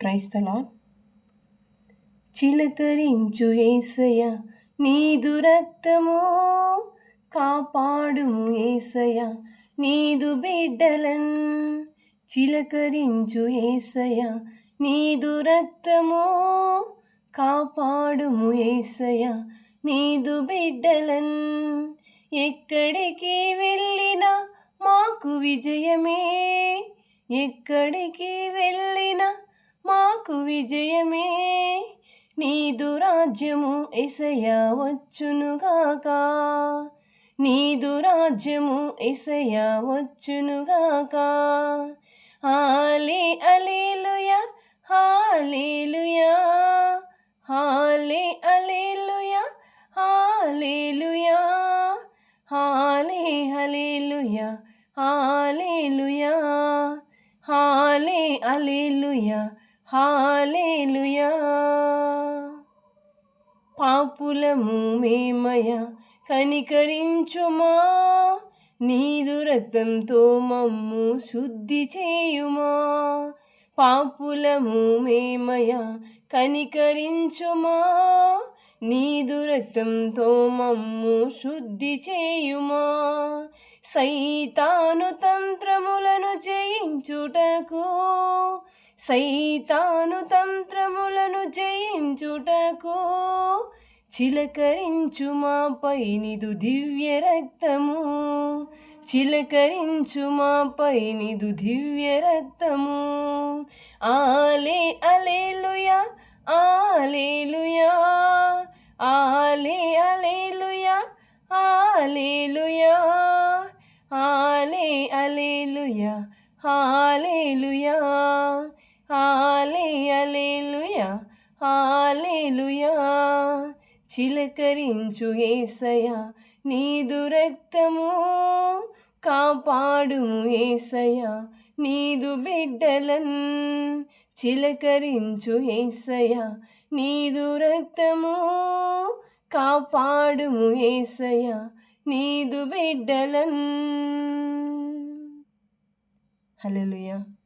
క్రైస్తలా చిలకరించు ఏసయ నీదు రక్తము కాపాడుము ఏసయ నీదు బిడ్డలన్. చిలకరించు ఏసయ నీదు రక్తము కాపాడుము ఏసయ నీదు బిడ్డలన్. ఎక్కడికి వెళ్ళినా మాకు విజయమే ఎక్కడికి వెళ్ళినా మాకు విజయమే. నీదు రాజ్యము ఎసయ వచ్చునుగాక నీదు రాజ్యము ఎసయ వచ్చునుగాక hallelujah hallelujah hallelujah hallelujah hallelujah hallelujah hallelujah hallelujah. పాపులము మేమయ కనికరించుమా. నీదు రక్తంతో మమ్ము శుద్ధి చేయుమా. పాపులము మేమయ కనికరించుమా. నీదు రక్తంతో మమ్ము శుద్ధి చేయుమా? సైతాను తంత్రములను జయించుటకు సైతాను తంత్రములను జయించుటకు చిలకరించు మాపై నిదు దివ్య రక్తము? చిలకరించు మాపై నిదు దివ్య రక్తము? ఆలే అలేలుయా హాలేలుయా హాలే అలేలుయా హాలేలుయా హాలే అలేలుయా హాలేలుయా చిలకరించు ఏసయ నీదు రక్తము కాపాడుము ఏసయ నీదు బిడ్డలన్ చిలకరించు ఏసయ నీదు రక్తము కాపాడుము ఏసయ నీదు బిడ్డలన్. హలో